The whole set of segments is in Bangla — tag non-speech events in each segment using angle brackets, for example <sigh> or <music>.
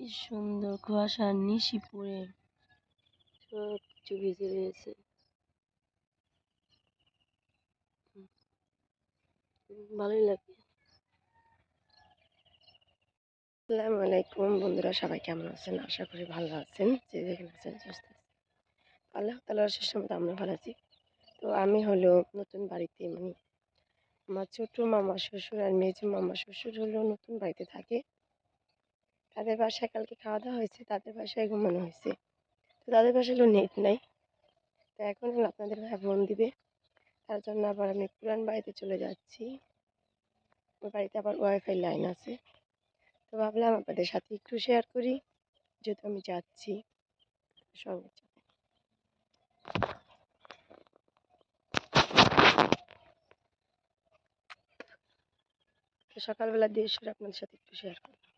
কি সুন্দর কুয়াশার নিশি পড়ে সব কিছু ভিজে রয়েছে। ভালোই লাগে। আসসালামু আলাইকুম বন্ধুরা, সবাই কেমন আছেন? আশা করি ভালো আছেন। যে যেখানে আছেন, সুস্থ আছেন। আল্লাহ তালার শেষ মতো আমরা ভালো আছি। তো আমি হলো নতুন বাড়িতে মানে আমার ছোট মামা শ্বশুর আর মেজো মামা শ্বশুর হলো নতুন বাড়িতে থাকে। তাদের বাসায় কালকে খাওয়া দাওয়া হয়েছে, তাদের বাসায় ঘুমানো হয়েছে। তো তাদের বাসায় নেট নাই। তো এখন হলো আপনাদের ভাই ফোন দিবে। তার জন্য আবার আমি পুরান বাড়িতে চলে যাচ্ছি। ওই বাড়িতে আবার ওয়াইফাই লাইন আছে। তো ভাবলাম আপনাদের সাথে একটু শেয়ার করি, যেহেতু আমি যাচ্ছি। সঙ্গে সকালবেলা দিয়ে আপনাদের সাথে একটু শেয়ার করলাম।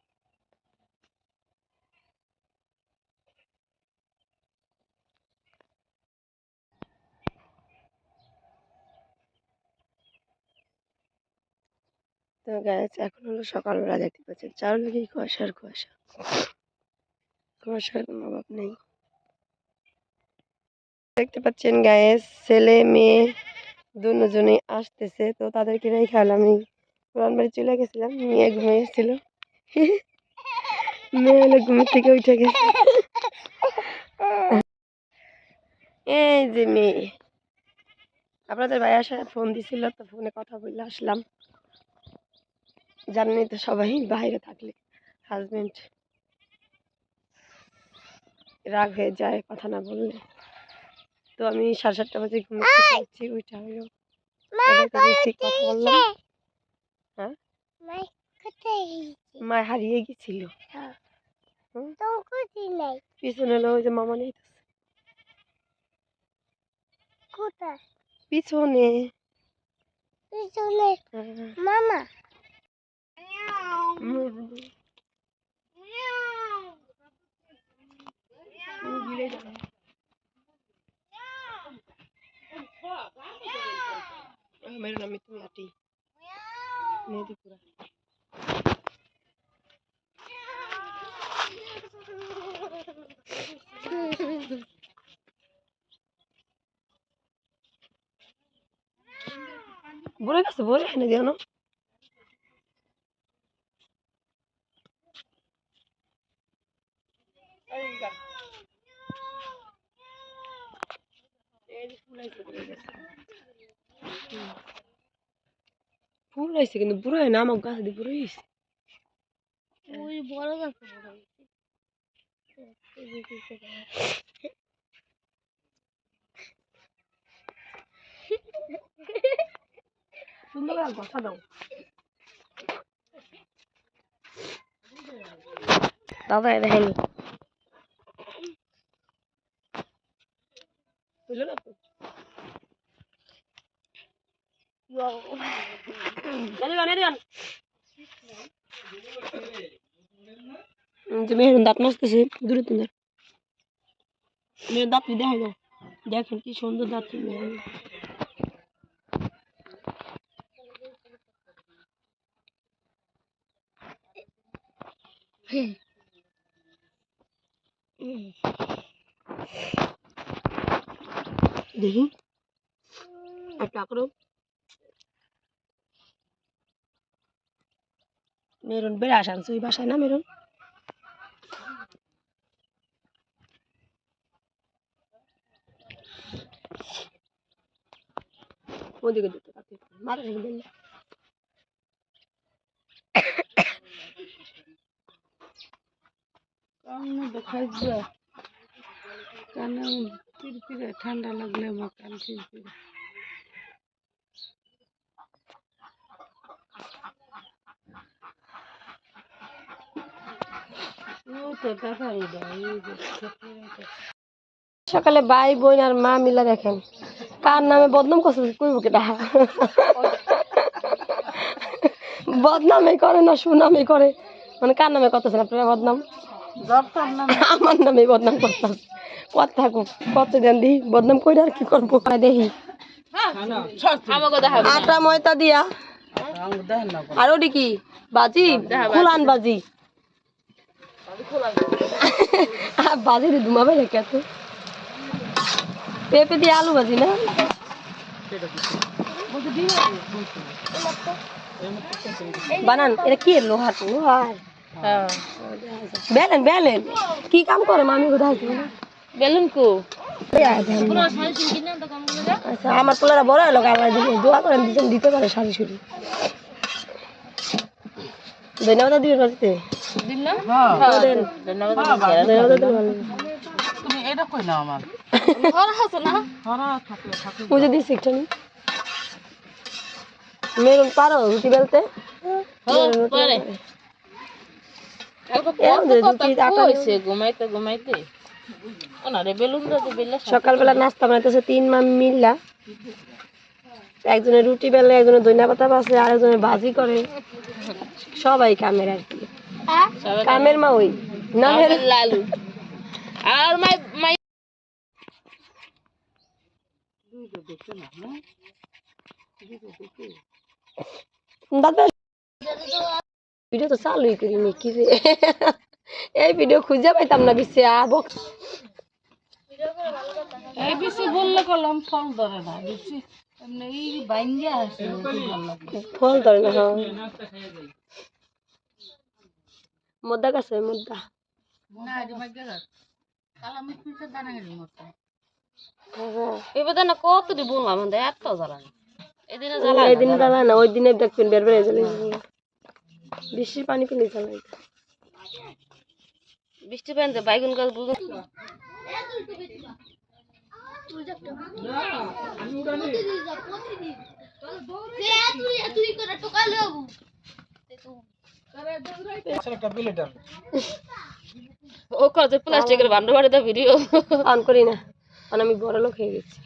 তো গাছ এখন হলো সকালবেলা দেখতে পাচ্ছেন। চারদিকে কুয়াশার, কুয়াশা। কুয়াশার কোনো অভাব নেই। দেখতে পাচ্ছেন গায়েস ছেলে, মেয়ে দুজনেই আসতেছে। তো তাদেরকে রেখে আমি পুরান বাড়ি চলে গেছিলাম, মেয়ে ঘুমিয়েছিল মেয়ে হলো ঘুমের থেকে উঠে গেছে। এই যে মেয়ে। আপনাদের ভাই আসার ফোন দিছিল, তো ফোনে কথা বলে আসলাম। জানেনই তো সবাই বাইরে থাকলে হাজবেন্ড রাগ হয়ে যায় কথা না বললে। তো আমি সাড়ে সাতটা বাজে ঘুম থেকে উঠছি ওইটা হলো তাদেরকে কথা বললাম। হ্যাঁ? মা হারিয়ে গেছিল পিছনে হলো ওই যে মামা নেই পিছনে হ্যাঁ। মামা? মুরগি মুরগি যাবে মেরো নামে তুমি আটি নদীপুরা বলে গেছে বলে এনে দিও না ফুল হয়েছে কিন্তু বুড়ো হয় না আমার গাছ দিয়ে বুড়ো হয়েছে ওই বড় গাছ সুন্দর কথা দাও। দাদা বুঝলো না তো? যে <laughs> মেহেরুন দাঁত মাজতেছে দূরে তুমি মেয়ের দাঁত দেখাই দাও। দেখেন কি সুন্দর দাঁত দেখি। একটা করো মেরুন বেড়ে আসান ওই বাসায় না মেরুন? ওদিকে দিতে মাথা থেকে পিরপিরে ঠান্ডা লাগলে ও তো দেখাই দেয় এই যে ছোটরা সকালে ভাই বোন আর মা মিলা দেখেন। কার নামে বদনাম করছে কইব কেটা বদনামে করে না সুনামে করে। মানে কার নামে করতেছেন আপনারা বদনাম? আমার নামে বদনাম করতাম। কত থাকুক কত দেন দিই বদনাম করে আর কি করব? দেখি। আটা ময়দা দিয়া। আর ওটি কি? বাজি? ফুলান বাজি। বাজি রে দুমাবে রেখে তো পেঁপে দিয়ে আলু ভাজি না? বানান এটা কি লোহার লোহার বেলেন বেলেন। কি কাম করে মামি কোথায় বেলুন কো? আচ্ছা আমার পোলারা বড় হলো আমার দোয়া করেন দিতে দিতে পারে শাড়ি শুড়ি ধন্যবাদ দিবেন বাড়িতে তুমি এটা কই না? আমার হরা থাকলে থাকলে দিচ্ছি একটু মেরুন পারো রুটি বেলতে? পারে। সকালবেলা নাস্তা বানাইতেছে তিন মা মিল্লা। একজনের রুটি বেলে একজনের দইনা পাতা বাসে আর একজনের ভাজি করে। সবাই কামের আর কামের মা ওই নামের লালু। আর মাই মাই দাদা ভিডিও তো চালুই করিনি কি রে এই ভিডিও খুঁজে পাইতাম না বিশ্বে আবক এই বেশি বললে কলম ফল ধরে না বেশি এমনি এই ফল ধরে না হ্যাঁ। মুদ্দা কাছে মদ্দা। হ্যাঁ। এবার না কত দি বললাম আমাদের এত জ্বালা এদিনে ওই দিন জ্বালা না ওই দিনে দেখবেন বের বেড়ে জ্বালাই বেশি পানি পেলে জ্বালাই বৃষ্টি বাইগুন গাছ বুঝুন ও কত প্লাস্টিকের বান্ডা বাড়ি দা ভিডিও। অন করি না। কারণ আমি বড় লোক হয়ে গেছি।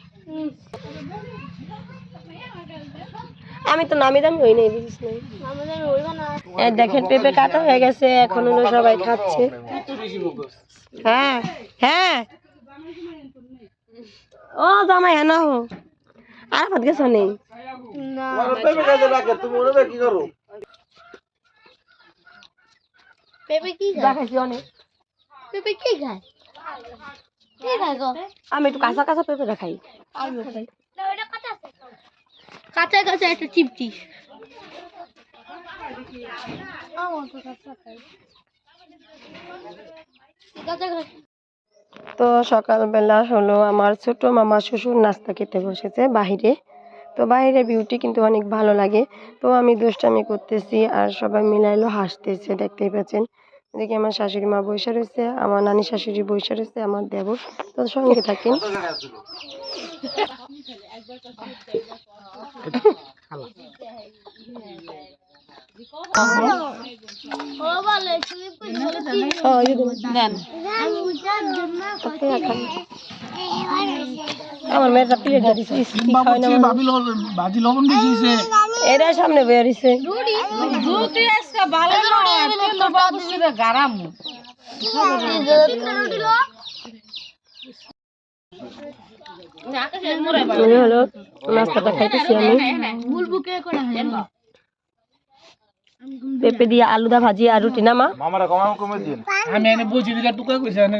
আমি তো নামি দামি হই নাই বুঝিস নাই। দেখেন পেঁপে কাটা হয়ে গেছে এখন হলো সবাই খাচ্ছে। হ্যাঁ হ্যাঁ। ও জামাই হ্যাঁ না হো। আর ভাত গেছ নেই। দেখাইছি অনেক আমি একটু কাঁচা কাঁচা পেঁপে খাই কাঁচা কাঁচা একটা তো সকালবেলা হলো আমার ছোট মামা শ্বশুর নাস্তা খেতে বসেছে বাইরে তো বাইরের বিউটি কিন্তু অনেক ভালো লাগে। তো আমি দুষ্টামি করতেছি আর সবাই মিলাইলো হাসতেছে দেখতেই পাচ্ছেন। এদিকে আমার শাশুড়ি মা বৈশা রয়েছে আমার নানি শাশুড়ি বৈশা রয়েছে আমার দেবর তো সঙ্গে থাকেন। <laughs> দেন। আমার মেয়েটা প্লেটটা দিছে। কি খাওয়াই না ভাজি লবণ দিয়েছে এরা সামনে বেরিয়েছে দুটি আজকে ভালো তেল বাবু সিরে গারাম। মনে হলো নাস্তাটা খাইতেছি আমি। পেঁপে দিয়ে আলুদা ভাজি আর রুটি। না মা? মামারা কমাম কমে দিন। আমি এনে বুঝি টুকা কইছে এনে